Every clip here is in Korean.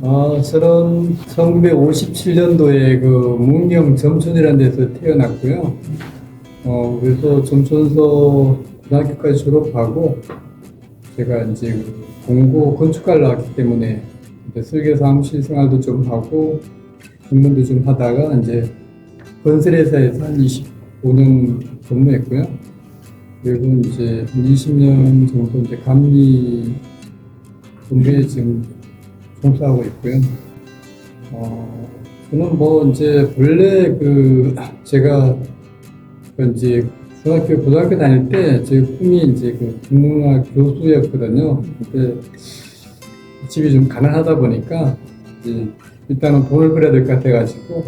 아, 저는 1957년도에 그 문경 점촌이라는 데서 태어났고요. 어, 그래서 점촌서 고등학교까지 졸업하고 제가 이제 그 공고 건축과를 나왔기 때문에 설계 사무실 생활도 좀 하고 공무원도 좀 하다가 이제 건설회사에서 한 25년 근무했고요. 그리고 이제 한 20년 정도 이제 감리 분부에 지금 종사하고 있고요. 어, 저는 뭐 이제 원래 그 제가 그 이제 중학교 고등학교 다닐 때 제 꿈이 이제 그 국문학 교수였거든요. 근데 집이 좀 가난하다 보니까 이제 일단은 돈을 벌어야 될 것 같아가지고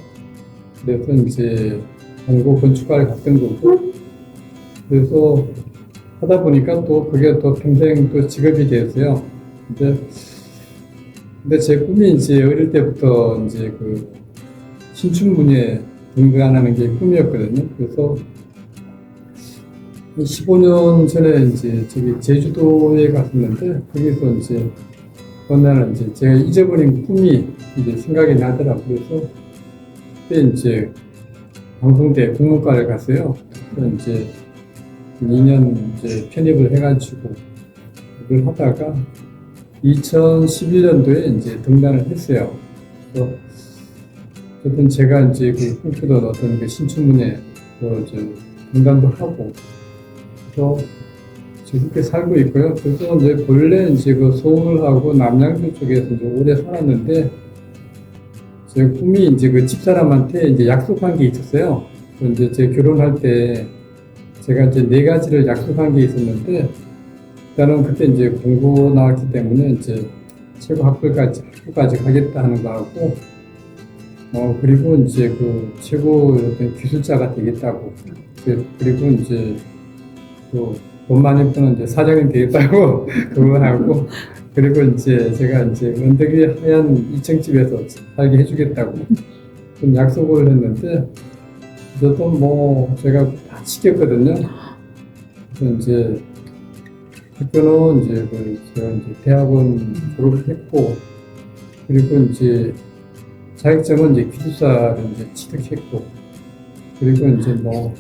그래서 이제 공고 건축과를 갔던 거고 그래서 하다 보니까 또 그게 또 평생 또 직업이 됐어요. 근데 근데 제 꿈이 이제 어릴 때부터 이제 그 신춘문예 등반하는 게 꿈이었거든요. 그래서 한 15년 전에 이제 저기 제주도에 갔었는데 거기서 이제 어느 날 이제 제가 잊어버린 꿈이 이제 생각이 나더라고요. 그래서 그때 이제 방송대 국문과를 갔어요. 그래서 이제 2년 이제 편입을 해가지고 그걸 하다가 2011년도에 이제 등단을 했어요. 그래서 어쨌든 제가 이제 그 꿈꾸던 어떤 그 신춘문예 그저 등단도 하고 그래서 그렇게 살고 있고요. 그래서 이제 본래 이제 그 서울하고 남양주 쪽에서 이제 오래 살았는데 제 꿈이 이제 그 집사람한테 이제 약속한 게 있었어요. 그 이제 제 결혼할 때 제가 이제 네 가지를 약속한 게 있었는데 일단은 그때 이제 공고 나왔기 때문에 이제 최고 학부까지 학부까지 가겠다 하는 거하고 어 그리고 이제 그 최고 기술자가 되겠다고 그- 그리고 이제 또 돈 많이 버는 이제 사장님 되겠다고 그거 하고 그리고 이제 제가 이제 언덕 위 하얀 2층 집에서 살게 해주겠다고 좀 약속을 했는데 저도 뭐 제가 다 지켰거든요. 그래서 이제 학교는 이제 그 제가 이제 대학원 졸업했고 그리고 이제 자격증은 이제 기술사를 이제 취득했고 그리고 이제 뭐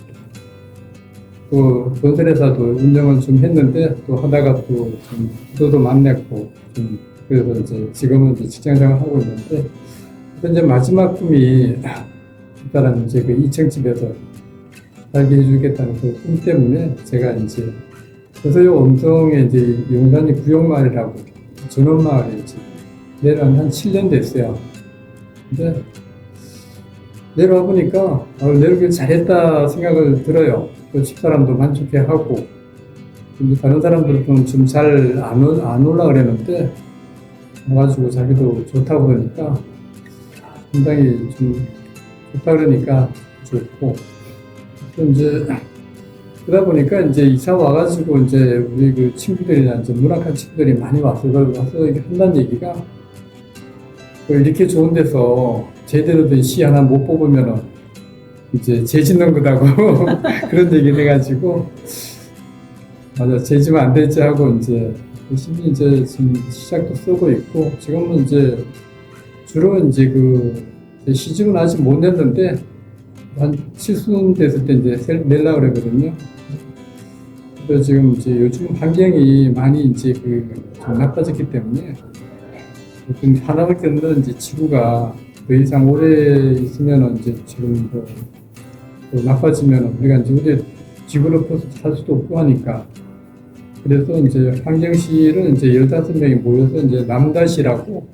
또 건설회사도 운영을 좀 했는데 또 하다가 또좀 부도도 만났고 좀 그래서 이제 지금은 이제 직장생활 하고 있는데 현재 마지막 꿈이 일단은 이제 그 2층 집에서 살게 해주겠다는 그 꿈 때문에 제가 이제 그래서 엄성에 이제 용산이 구역마을이라고 전원마을에 이제 내려온 한 7년 됐어요. 근데 내려와 보니까 어, 내려오길 잘했다 생각을 들어요. 또 집사람도 만족해 하고 근데 다른 사람들은 좀 잘안안 올라 그랬는데 와가지고 자기도 좋다 그러니까 상당히 좀 좋다 그러니까 좋고 또 이제 그러다 보니까 이제 이사 와가지고 이제 우리 그 친구들이나 이제 문학한 친구들이 많이. 그래서 와서 이렇게 한다는 얘기가 그 이렇게 좋은 데서 제대로 된 시 하나 못 뽑으면은 이제 죄 짓는 거다고 그런 얘기를 해가지고 맞아 죄 지면 안 되지 하고 이제 열심히 이제 지금 시작도 쓰고 있고 지금은 이제 주로 이제 그 시집은 아직 못 냈는데 한 칠순 됐을 때 이제 셀- 낼라 그러거든요. 그래서 지금 이제 요즘 환경이 많이 이제 그좀 나빠졌기 때문에 요즘 하나밖에 없는 이제 지구가 더 이상 오래 있으면은 이제 지금 뭐, 또 나빠지면은 우리가 이제 우리 지구를 벗어 살 수도 없고 하니까 그래서 이제 환경시를 이제 15명이 모여서 이제 남다시라고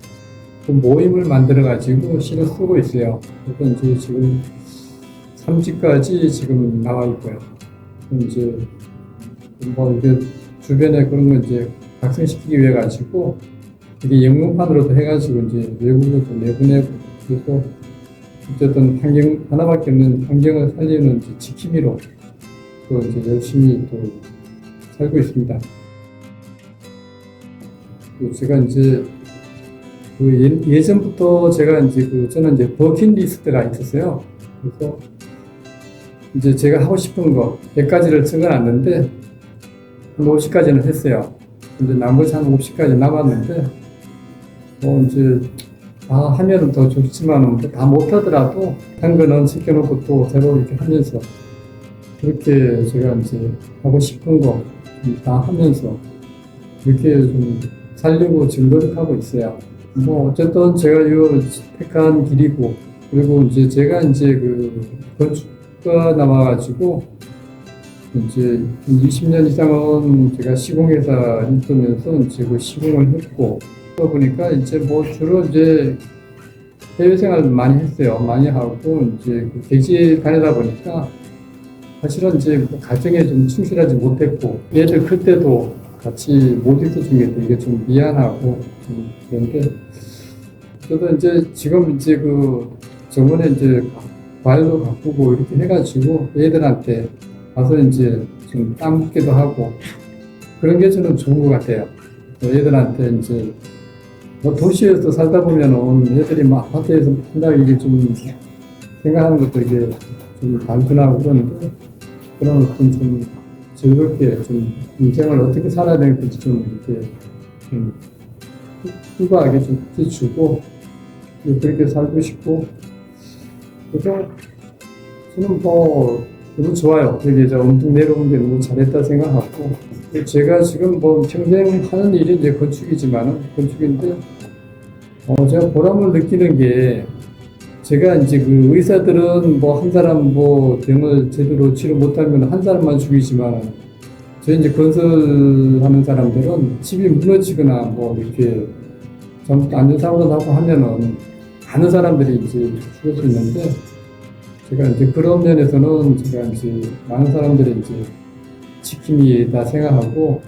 그 모임을 만들어 가지고 시를 쓰고 있어요. 그래서 이제 지금 3지까지 지금 나와 있고요. 이제 뭐 이게 주변에 그런 거 이제 각성시키기 위해 가지고 이게 영문판으로도 해가지고 이제 외국으로도 내보내고 그래서 어쨌든 환경 하나밖에 없는 환경을 살리는 이제 지킴이로 또 이제 열심히 또 살고 있습니다. 또 제가 이제 그 예, 전부터 제가 이제 그 저는 이제 버킷리스트가 있었어요. 그래서 이제 제가 하고 싶은 거 100가지를 적어놨는데 한 50가지는 했어요. 근데 나머지 한 50가지 남았는데 뭐 이제 다 하면은 더 좋지만 다 못하더라도 한 거는 지켜놓고 또 새로 이렇게 하면서 그렇게 제가 이제 하고 싶은 거 다 하면서 그렇게 좀 살려고 지금 노력하고 있어요. 뭐 어쨌든 제가 이 택한 길이고 그리고 이제 제가 이제 그 건축가 나와가지고 이제 20년 이상은 제가 시공회사 있으면서 이제 그 시공을 했고 그러다 보니까 이제 뭐 주로 이제 해외 생활 많이 했어요. 많이 하고 이제 그 대지에 다니다 보니까 사실은 이제 뭐 가정에 좀 충실하지 못했고 얘들 클 때도 같이 못 있어준 게 되게 좀 미안하고 좀 그런데 저도 이제 지금 이제 그 저번에 이제 과일도 바꾸고 이렇게 해가지고 얘들한테 가서 이제 좀 따먹기도 하고 그런 게 저는 좋은 것 같아요. 얘들한테 이제 뭐 도시에서 살다 보면은 얘들이 막 아파트에서 한다 이게 좀 생각하는 것도 이게 좀 단순하고 그런데 그런 것좀 좀 즐겁게 좀 인생을 어떻게 살아야 되는지 좀 이렇게 좀 후하게 좀 해주고 그렇게 살고 싶고 그래서 저는 뭐 너무 좋아요. 되게 저 엄청 내려온 게 너무 잘했다 생각하고 제가 지금 뭐 평생 하는 일이 이제 건축이지만은 건축인데 어 제가 보람을 느끼는 게 제가 이제 그 의사들은 뭐 한 사람 뭐 병을 제대로 치료 못하면 한 사람만 죽이지만 저희 이제 건설하는 사람들은 집이 무너지거나 뭐 이렇게 잘못 안전 사고가 나고 하면은 많은 사람들이 이제 죽을 수 있는데 제가 이제 그런 면에서는 제가 이제 많은 사람들이 이제 지킴이다 생각하고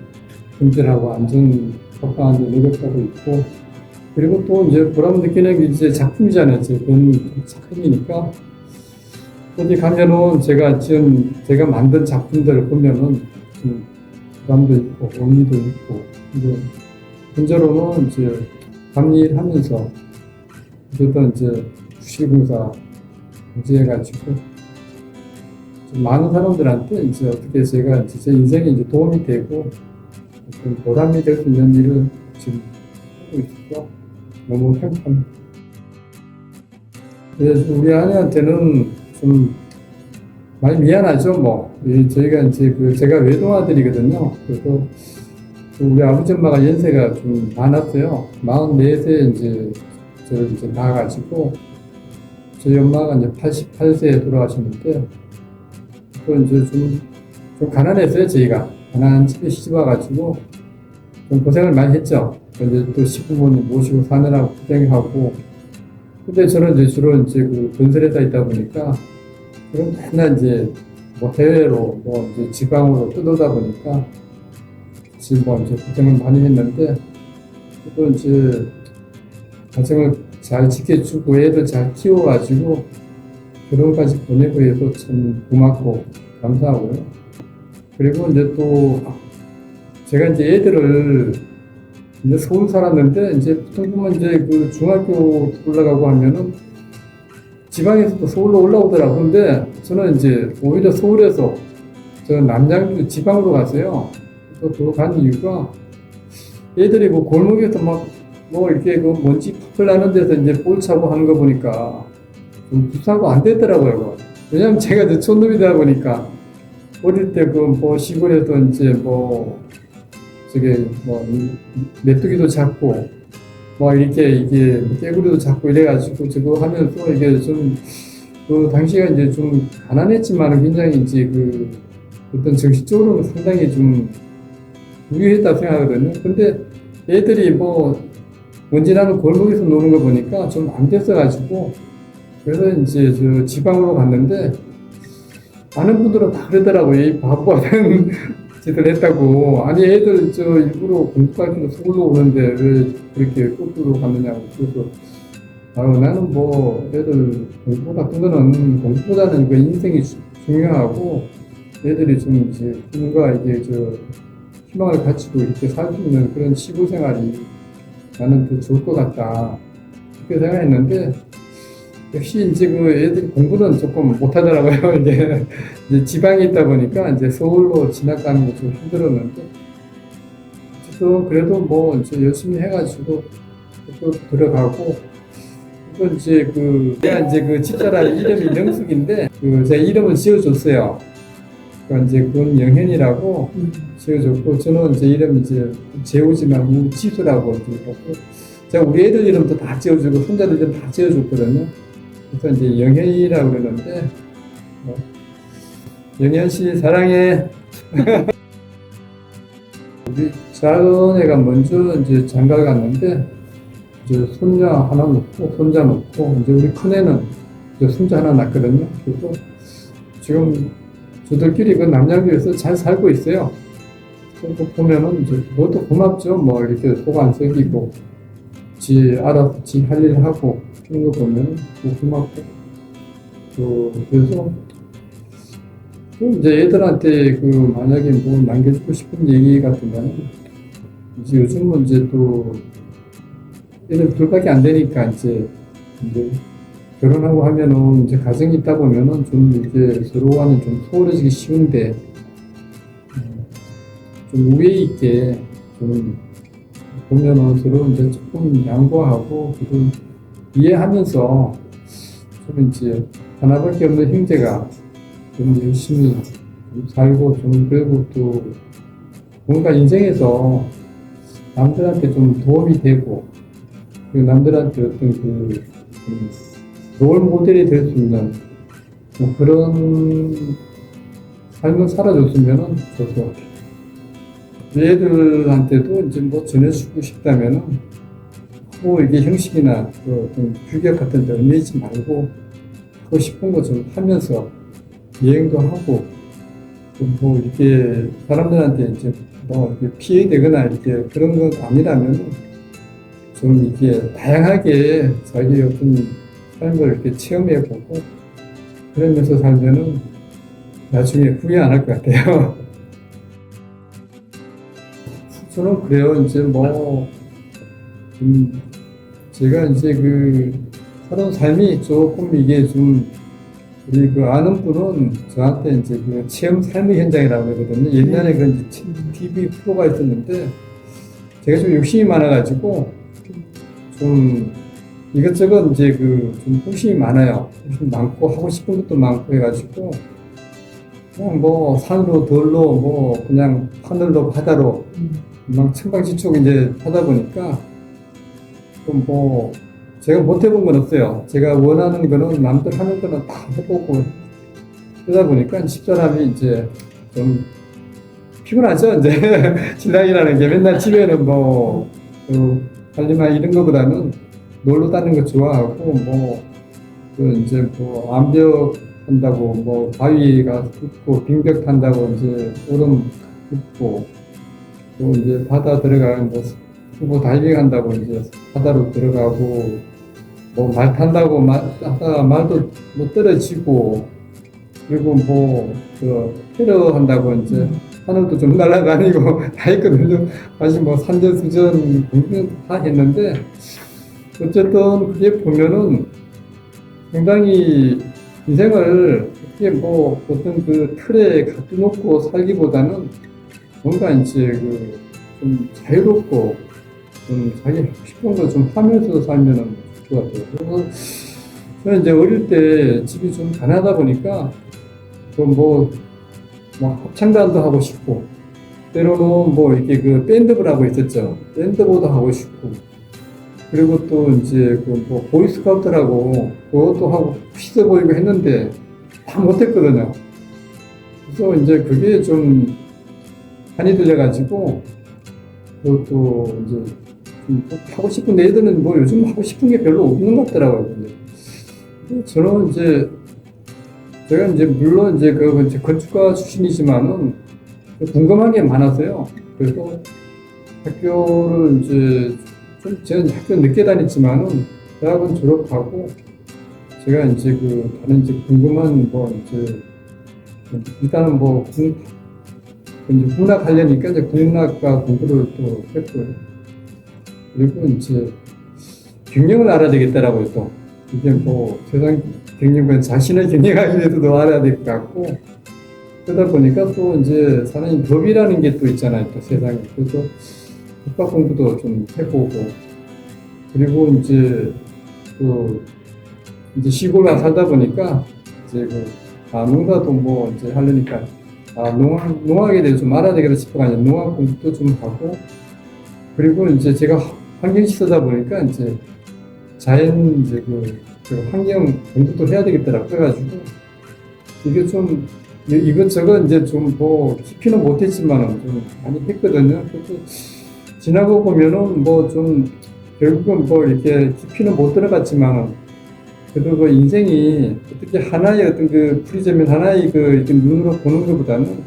품질하고 안전 확보하는 데 노력하고 있고 그리고 또 이제 보람 느끼는 게 이제 작품이잖아요. 이제 작품이니까 어디 가면은 제가 지금 제가 만든 작품들을 보면은 좀 보람도 있고 의미도 있고 이제 현재로는 이제 감리하면서 어쨌든 이제 주시공사 문제해가지고 많은 사람들한테 이제 어떻게 제가 제 인생에 이제 도움이 되고 어떤 보람이 될 수 있는 일을 지금 하고 있어서 너무 행복합니다. 그래서 우리 아내한테는 좀 많이 미안하죠, 뭐. 이 저희가 이제 그 제가 외동 아들이거든요. 그래서 그 우리 아버지 엄마가 연세가 좀 많았어요. 44세 이제 저를 이제 낳아가지고 저희 엄마가 이제 88세에 돌아가셨는데 그 이제 좀, 좀 가난했어요, 저희가. 가난한 집에 시집 와가지고 좀 고생을 많이 했죠. 근데 또 시부모님 모시고 사느라고 고생하고 근데 저는 이제 주로 이제 그 건설회사 있다 보니까 그럼 맨날 이제 뭐 해외로 뭐 이제 지방으로 뜨돌다 보니까 지금 뭐 이제 고생을 많이 했는데 또 이제 가정을 잘 지켜주고 애들 잘 키워가지고 결혼까지 보내고 해서 참 고맙고 감사하고요. 그리고 이제 또 제가 이제 애들을 이제 서울 살았는데 이제 보통 보면 이제 그 중학교 올라가고 하면은 지방에서도 서울로 올라오더라고. 근데 저는 이제 오히려 서울에서 저는 남양주 지방으로 갔어요. 또 그거 간 이유가 애들이 그 골목에서 막 뭐 이렇게 그 먼지 펄 나는 데서 이제 볼 차고 하는 거 보니까 좀 부사고 안 되더라고요. 왜냐면 제가 이제 촌놈이다 보니까 어릴 때 그 뭐 시골에서 이제 뭐 저게 뭐 메뚜기도 잡고 뭐 이렇게 이게 깨구리도 잡고 이래가지고 저거 하면서 이게 좀 그 당시가 이제 좀 가난했지만 굉장히 이제 그 어떤 정신적으로는 상당히 좀 부유했다 생각하거든요. 근데 애들이 뭐 먼지나는 골목에서 노는 거 보니까 좀 안 됐어가지고 그래서 이제 저 지방으로 갔는데 많은 분들은 다 그러더라고요. 이 바보 같은 짓을 했다고. 아니 애들 저 일부러 공부가르치러 서울로 오는데 왜 그렇게 거꾸로 갔느냐고. 그래서 아 나는 뭐 애들 공부 같은 거는 공부보다는 그 인생이 주- 중요하고 애들이 좀 이제 꿈과 이게 저 희망을 가지고 이렇게 살 수 있는 그런 시골 생활이 나는 더 좋을 것 같다. 그렇게 생각했는데 역시 이제 그 애들이 공부는 조금 못하더라고요. 이제, 이제 지방에 있다 보니까 이제 서울로 진학하는 게 좀 힘들었는데 그래서 그래도 뭐 이제 열심히 해가지고 또 들어가고 이건 이제 그 내가 이제 그 집사람 이름이 명숙인데 그 제가 이름을 지어줬어요. 그러니까 이제 그건 영현이라고 음. 지어줬고 저는 제 이름 이제 재우지만 우지수라고 지어줬고 제가 우리 애들 이름도 다 지어주고 손자들 이름 다 지어줬거든요. 그래서 이제 영현이라고 그러는데 뭐, 영현 씨 사랑해. 우리 작은 애가 먼저 이제 장가 갔는데 이제 손자 하나 놓고 손자 놓고 이제 우리 큰 애는 이제 손자 하나 낳거든요. 그래서 지금 저들끼리 그 남양주에서 잘 살고 있어요. 그거 보면은 그것도 고맙죠. 뭐 이렇게 속안 썩이고 지 알아서 지할 일 하고 그런 거 보면 뭐 고맙고 또 그래서 또 이제 애들한테 그 만약에 뭐 남겨주고 싶은 얘기 같으면 이제 요즘은 이제 또 애들 둘밖에 안 되니까 이제 이제 결혼하고 하면은 이제 가정이 있다 보면은 좀 이제 서로와는 좀 소홀해지기 쉬운데 음, 좀 우애 있게 좀 보면은 서로 이제 조금 양보하고 그리고 이해하면서 좀 이제 하나밖에 없는 형제가 좀 열심히 좀 살고 좀 그리고 또 뭔가 인생에서 남들한테 좀 도움이 되고 그리고 남들한테 어떤 그 음, 롤 모델이 될 수 있는 뭐 그런 삶을 살아줬으면 좋고 얘들한테도 이제 뭐 전해주고 싶다면은 뭐 이게 형식이나 그 어떤 규격 같은 데 얽매이지 말고 하고 싶은 거 좀 하면서 여행도 하고 또뭐 이렇게 사람들한테 이제 뭐 피해되거나 이렇게 그런 것 아니라면 좀 이게 다양하게 자기 어떤 삶을 이렇게 체험해 보고 그러면서 살면은 나중에 후회 안 할 것 같아요. 저는 그래요. 이제 뭐, 음, 제가 이제 그, 살아온 삶이 조금 이게 좀, 우리 그 아는 분은 저한테 이제 그 체험 삶의 현장이라고 그러거든요. 옛날에 그런 이제 TV 프로가 있었는데, 제가 좀 욕심이 많아가지고, 좀 이것저것 이제 그좀 호심이 많아요. 호심이 많고 하고 싶은 것도 많고 해가지고 그냥 뭐 산으로 들로 뭐 그냥 하늘로 바다로 음. 막 천방지축 이제 하다 보니까 좀뭐 제가 못 해본 건 없어요. 제가 원하는 거는 남들 하는 거는 다 해보고 그러다 보니까 집사람이 이제 좀 피곤하죠. 이제 신랑이라는 게 맨날 집에는 뭐 그, 관리만 이런 거보다는 놀러 다니는 거 좋아하고 뭐 그 이제 뭐 암벽 한다고 뭐 바위가 굽고 빙벽 탄다고 이제 오름 굽고 또 이제 바다 들어가는 뭐 스쿠버 다이빙 한다고 이제 바다로 들어가고 뭐 말 탄다고 말 하다가 말도 뭐 떨어지고 그리고 뭐그 테러 한다고 이제 하늘도 좀 날아다니고 다 했거든요. 사실 뭐 산전수전 공연 다 했는데 어쨌든 그게 보면은 상당히 인생을 그게 뭐 어떤 그 틀에 가둬놓고 살기보다는 뭔가 이제 그 좀 자유롭고 좀 자기 하고 싶은 거 좀 하면서 살면은 좋을 것 같아요. 그래서 저는 이제 어릴 때 집이 좀 가난하다 보니까 그뭐 뭐 합창단도 하고 싶고 때로는 뭐 이렇게 그 밴드부를 하고 있었죠. 밴드보도 하고 싶고 그리고 또 이제 그뭐 보이스카우트라고 그것도 하고 피서 보이고 했는데 다 못했거든요. 그래서 이제 그게 좀 한이 들려가지고 그것도 이제 좀 하고 싶은데 애들은 뭐 요즘 하고 싶은 게 별로 없는 것 같더라고요. 근데 저는 이제 제가 이제 물론 이제 그 이제 건축가 출신이지만은 궁금한 게 많아서요. 그래서 학교를 이제 좀 저는 학교 늦게 다녔지만은 대학은 졸업하고 제가 이제 그 다른 이제 궁금한 뭐 이제 일단은 뭐 군, 이제 문학 하려니까 이제 국문학과 공부를 또 했고요. 그리고 이제 경영을 알아야 되겠더라고요 또 이게 뭐 세상 경영은 자신을 경영하기 위해서도 알아야 될 것 같고 그러다 보니까 또 이제 사람이 법이라는 게 또 있잖아요 또 세상에 그래서 법학 공부도 좀 해보고 그리고 이제 그 이제 시골에 살다 보니까 이제 그 아, 농사도 뭐 이제 하려니까 아, 농학, 농학에 대해서 좀 알아야 되겠다 싶어가지고 농학 공부도 좀 하고 그리고 이제 제가 환경시 쓰다 보니까 이제 자연 이제 그, 그 환경 공부도 해야 되겠더라고 그래가지고 이게 좀 이- 이것저것 이제 좀 뭐 깊이는 못했지만은 좀 많이 했거든요. 그래도 지나고 보면은 뭐 좀 결국은 뭐 이렇게 깊이는 못 들어갔지만은 그래도 그 인생이 어떻게 하나의 어떤 그 프리즘인 하나의 그 눈으로 보는 것보다는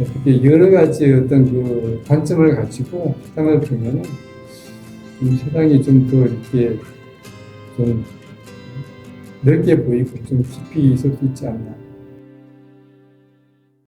어떻게 여러 가지 어떤 그 관점을 가지고 세상을 보면은 좀 세상이 좀 더 이렇게 좀 넓게 보이고 좀 깊이 있을 수 있지 않나